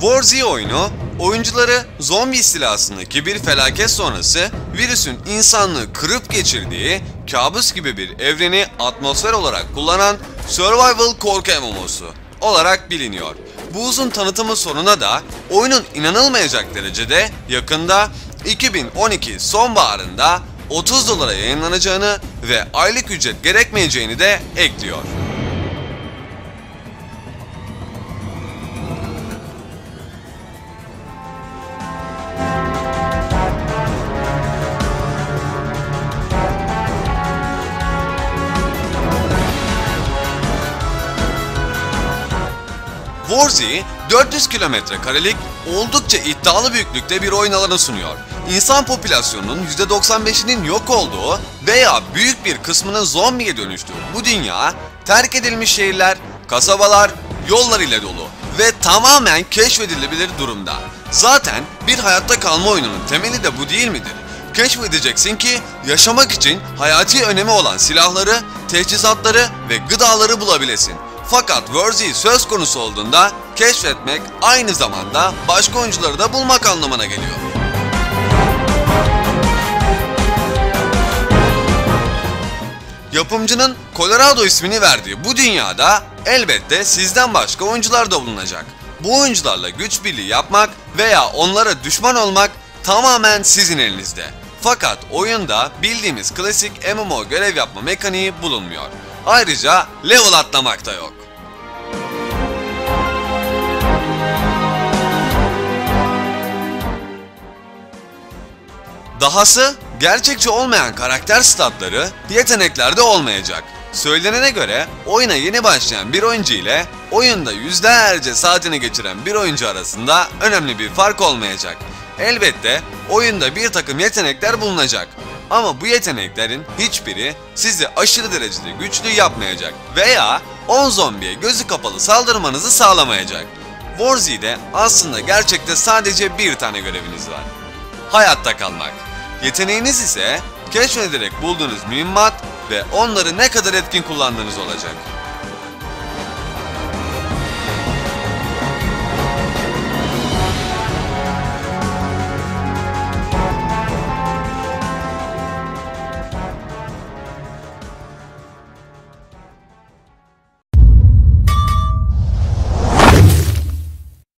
War oyunu, oyuncuları zombi istilasındaki bir felaket sonrası virüsün insanlığı kırıp geçirdiği kabus gibi bir evreni atmosfer olarak kullanan survival korku MMO'su olarak biliniyor. Bu uzun tanıtımın sonuna da oyunun inanılmayacak derecede yakında 2012 sonbaharında 30 dolara yayınlanacağını ve aylık ücret gerekmeyeceğini de ekliyor. Warzy 400 kilometre karelik oldukça iddialı büyüklükte bir oyun alanı sunuyor. İnsan popülasyonunun %95'inin yok olduğu veya büyük bir kısmının zombiye dönüştüğü bu dünya terk edilmiş şehirler, kasabalar, yollar ile dolu ve tamamen keşfedilebilir durumda. Zaten bir hayatta kalma oyununun temeli de bu değil midir? Keşfedeceksin ki yaşamak için hayati önemi olan silahları, teçhizatları ve gıdaları bulabilesin. Fakat Worthy söz konusu olduğunda keşfetmek aynı zamanda başka oyuncuları da bulmak anlamına geliyor. Yapımcının Colorado ismini verdiği bu dünyada elbette sizden başka oyuncular da bulunacak. Bu oyuncularla güç birliği yapmak veya onlara düşman olmak tamamen sizin elinizde. Fakat oyunda bildiğimiz klasik MMO görev yapma mekaniği bulunmuyor. Ayrıca level atlamak da yok. Dahası gerçekçi olmayan karakter statları yeteneklerde olmayacak. Söylenene göre oyuna yeni başlayan bir oyuncu ile oyunda yüzlerce saatini geçiren bir oyuncu arasında önemli bir fark olmayacak. Elbette oyunda bir takım yetenekler bulunacak. Ama bu yeteneklerin hiçbiri sizi aşırı derecede güçlü yapmayacak veya 10 zombiye gözü kapalı saldırmanızı sağlamayacak. Warzy'de aslında gerçekte sadece bir tane göreviniz var. Hayatta kalmak. Yeteneğiniz ise keşfederek bulduğunuz mühimmat ve onları ne kadar etkin kullandığınız olacak.